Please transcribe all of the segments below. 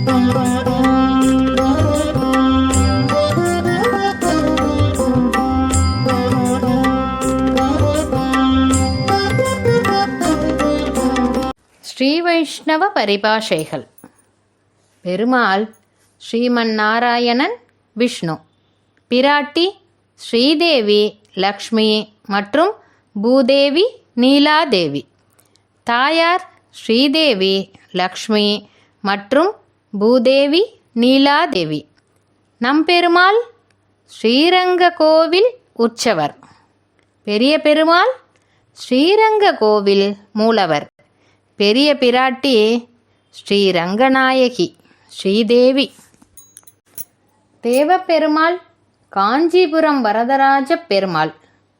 ஸ்ரீ வைஷ்ணவ பரிபாஷைகள். பெருமாள் ஸ்ரீமன் நாராயணன் விஷ்ணு. பிராட்டி ஸ்ரீதேவி லக்ஷ்மி மற்றும் பூதேவி நீலாதேவி. தாயார் ஸ்ரீதேவி லக்ஷ்மி மற்றும் பூதேவி நீலாதேவி. நம்பெருமாள் ஸ்ரீரங்க கோவில் உற்சவர். பெரிய பெருமாள் ஸ்ரீரங்க கோவில் மூலவர். பெரிய பிராட்டி ஸ்ரீரங்கநாயகி ஸ்ரீதேவி. தேவப்பெருமாள் காஞ்சிபுரம் வரதராஜ பெருமாள்.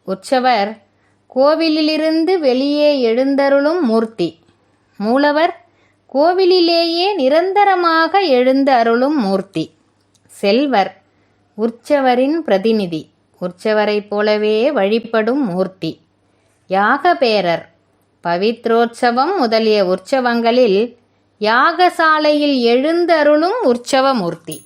உற்சவர் கோவிலிலிருந்து வெளியே எழுந்தருளும் மூர்த்தி. மூலவர் கோவிலிலேயே நிரந்தரமாக எழுந்து அருளும் மூர்த்தி. செல்வர் உற்சவரின் பிரதிநிதி. உற்சவரைப் போலவே வழிபடும் மூர்த்தி. யாகபேரர் பவித்ரோற்சவம் முதலிய உற்சவங்களில் யாகசாலையில் எழுந்தருளும் உற்சவமூர்த்தி